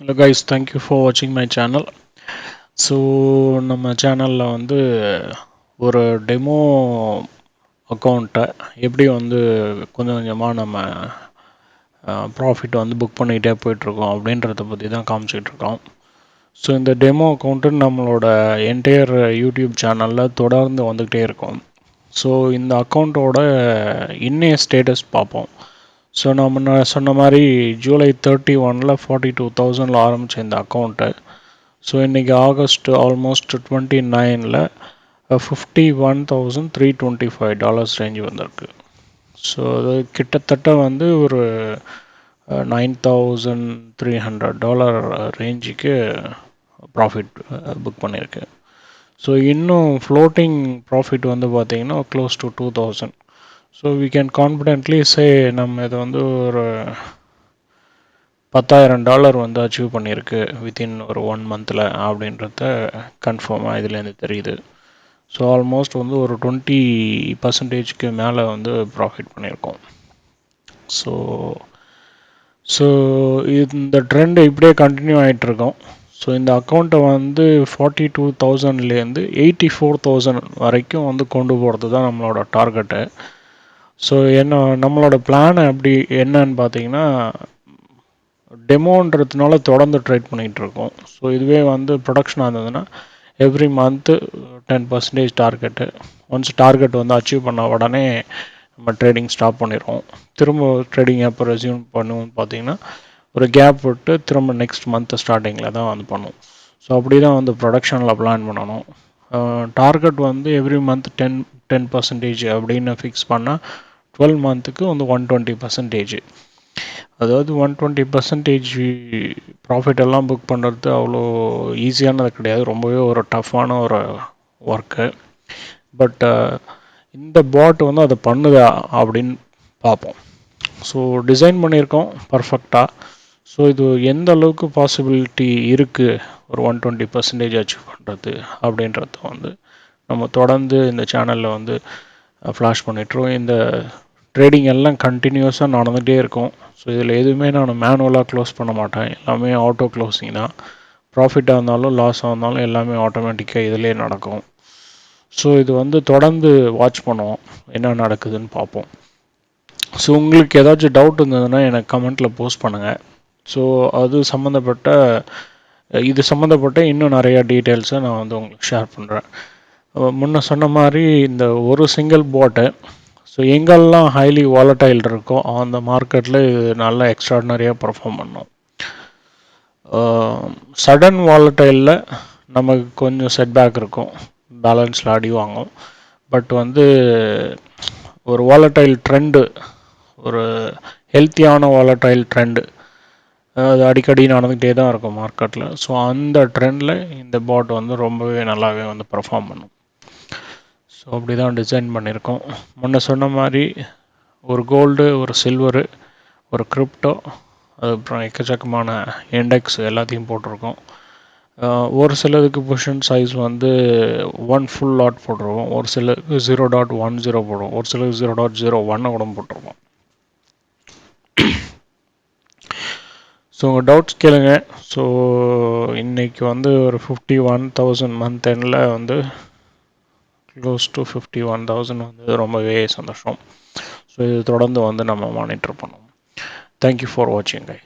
Hello guys thank you for வாட்சிங் my channel so நம்ம சேனலில் வந்து ஒரு டெமோ அக்கௌண்ட்டை எப்படி வந்து கொஞ்சம் கொஞ்சமாக நம்ம ப்ராஃபிட் வந்து புக் பண்ணிக்கிட்டே போயிட்டுருக்கோம் அப்படின்றத பற்றி தான் காமிச்சிட்டு இருக்கோம். ஸோ இந்த டெமோ அக்கௌண்ட்டு நம்மளோட என்டையர் யூடியூப் சேனலில் தொடர்ந்து வந்துக்கிட்டே இருக்கும். ஸோ இந்த அக்கௌண்ட்டோட இன்னைய ஸ்டேட்டஸ் பார்ப்போம். ஸோ நான் முன்ன சொன்ன மாதிரி ஜூலை தேர்ட்டி ஒனில் ஃபார்ட்டி டூ தௌசண்டில் ஆரம்பித்த இந்த அக்கௌண்ட்டு ஸோ இன்றைக்கி ஆகஸ்ட் ஆல்மோஸ்ட் டுவெண்ட்டி நைனில் fifty one thousand three twenty five dollars range வந்திருக்கு. ஸோ அது கிட்டத்தட்ட வந்து ஒரு nine thousand three hundred dollar ரேஞ்சுக்கு ப்ராஃபிட் புக் பண்ணியிருக்கு ஸோ இன்னும் ஃப்ளோட்டிங் ப்ராஃபிட் வந்து பார்த்திங்கன்னா close to two thousand so we can confidently say நம்ம இதை வந்து ஒரு பத்தாயிரம் டாலர் வந்து அச்சீவ் பண்ணியிருக்கு வித்தின் ஒரு ஒன் மந்தில் அப்படின்றத கன்ஃபார்மாக இதுலேருந்து தெரியுது. ஸோ ஆல்மோஸ்ட் வந்து ஒரு டுவெண்ட்டி பர்சன்டேஜ்க்கு மேலே வந்து ப்ராஃபிட் பண்ணியிருக்கோம். ஸோ ஸோ இந்த ட்ரெண்ட் இப்படியே கண்டினியூ ஆகிட்டுருக்கோம் ஸோ இந்த அக்கௌண்ட்டை வந்து ஃபார்ட்டி டூ தௌசண்ட்லேருந்து எயிட்டி ஃபோர் தௌசண்ட் வரைக்கும் வந்து கொண்டு போகிறது தான் நம்மளோட டார்கெட்டு ஸோ என்ன நம்மளோட பிளான் அப்படி என்னன்னு பார்த்தீங்கன்னா டெமோன்றதுனால தொடர்ந்து ட்ரேட் பண்ணிகிட்ருக்கோம் ஸோ இதுவே வந்து ப்ரொடக்ஷனாக இருந்ததுன்னா every month ten percentage target once target வந்து அச்சீவ் பண்ண உடனே நம்ம ட்ரேடிங் ஸ்டாப் பண்ணிடுவோம். திரும்ப ட்ரேடிங் எப்போ ரெசியூம் பண்ணுவோம்னு பார்த்தீங்கன்னா ஒரு கேப் விட்டு திரும்ப நெக்ஸ்ட் மந்த் ஸ்டார்டிங்கில் தான் வந்து பண்ணுவோம். ஸோ அப்படி தான் வந்து ப்ரொடக்ஷனில் பிளான் பண்ணணும். டார்கெட் வந்து every month ten ten percentage அப்படின்னு ஃபிக்ஸ் பண்ணால் டுவெல் மந்த்துக்கு வந்து ஒன் டுவெண்ட்டி பர்சன்டேஜ் அதாவது ஒன் டுவெண்ட்டி பர்சன்டேஜ் ப்ராஃபிட் எல்லாம் புக் பண்ணுறது அவ்வளோ ஈஸியானது கிடையாது. ரொம்பவே ஒரு டஃப்பான ஒரு ஒர்க்கு பட் uh, இந்த பாட் வந்து அதை பண்ணுதா அப்படின்னு பார்ப்போம். ஸோ டிசைன் பண்ணியிருக்கோம். பர்ஃபெக்டாக ஸோ இது எந்த அளவுக்கு பாசிபிலிட்டி இருக்குது ஒரு ஒன் டுவெண்ட்டி பர்சன்டேஜ் அச்சீவ் பண்ணுறது அப்படின்றத வந்து நம்ம தொடர்ந்து இந்த சேனலில் வந்து uh, ஃப்ளாஷ் பண்ணிட்டுருவோம் இந்த ட்ரேடிங் எல்லாம் கண்டினியூஸாக நடந்துகிட்டே இருக்கும். ஸோ இதில் எதுவுமே நான் மேனுவலாக க்ளோஸ் பண்ண மாட்டேன். எல்லாமே ஆட்டோ க்ளோஸிங் தான். ப்ராஃபிட்டாக இருந்தாலும் லாஸாக இருந்தாலும் எல்லாமே ஆட்டோமேட்டிக்காக இதிலே நடக்கும். ஸோ இது வந்து தொடர்ந்து வாட்ச் பண்ணுவோம். என்ன நடக்குதுன்னு பார்ப்போம். ஸோ உங்களுக்கு ஏதாச்சும் டவுட் இருந்ததுன்னா எனக்கு கமெண்ட்டில் போஸ்ட் பண்ணுங்கள் ஸோ அது சம்மந்தப்பட்ட இது சம்மந்தப்பட்ட இன்னும் நிறையா டீட்டெயில்ஸை நான் வந்து உங்களுக்கு ஷேர் பண்ணுறேன் முன்ன சொன்ன மாதிரி இந்த ஒரு சிங்கிள் போட்டு ஸோ எங்கெல்லாம் ஹைலி வாலட்டைல் இருக்கோ அந்த மார்க்கெட்டில் இது நல்லா எக்ஸ்ட்ராடினரியாக பர்ஃபார்ம் பண்ணும். சடன் வாலட்டைலில் நமக்கு கொஞ்சம் செட்பேக் இருக்கும். பேலன்ஸில் அடி வாங்கும் பட் வந்து ஒரு வாலட்டைல் ட்ரெண்டு ஒரு ஹெல்த்தியான வாலட்டைல் ட்ரெண்டு அது அடிக்கடி நடந்துகிட்டே தான் இருக்கும் மார்க்கெட்டில் ஸோ அந்த ட்ரெண்டில் இந்த பாட் வந்து ரொம்பவே நல்லாவே வந்து பர்ஃபார்ம் பண்ணும். ஸோ அப்படி தான் டிசைன் பண்ணியிருக்கோம். முன்ன சொன்ன மாதிரி ஒரு கோல்டு ஒரு சில்வரு ஒரு கிரிப்டோ அதுக்கப்புறம் எக்கச்சக்கமான இண்டெக்ஸ் எல்லாத்தையும் போட்டிருக்கோம். ஒரு சிலதுக்கு பொஷன் சைஸ் வந்து ஒன் ஃபுல் லாட் போட்டிருக்கோம். ஒரு சிலருக்கு ஜீரோ டாட் ஒன் ஜீரோ போடுவோம். ஒரு சிலருக்கு ஜீரோ டாட் ஜீரோ ஒன்னை கூட போட்டிருக்கோம். ஸோ உங்கள் டவுட்ஸ் கேளுங்க. ஸோ இன்றைக்கி வந்து ஒரு ஃபிஃப்டி ஒன் தௌசண்ட் மந்த் எண்டில் வந்து close to fifty one thousand வந்து ரொம்பவே சந்தோஷம். ஸோ இது தொடர்ந்து வந்து நம்ம மானிட்டர் பண்ணுவோம். தேங்க்யூ ஃபார் வாட்சிங் கை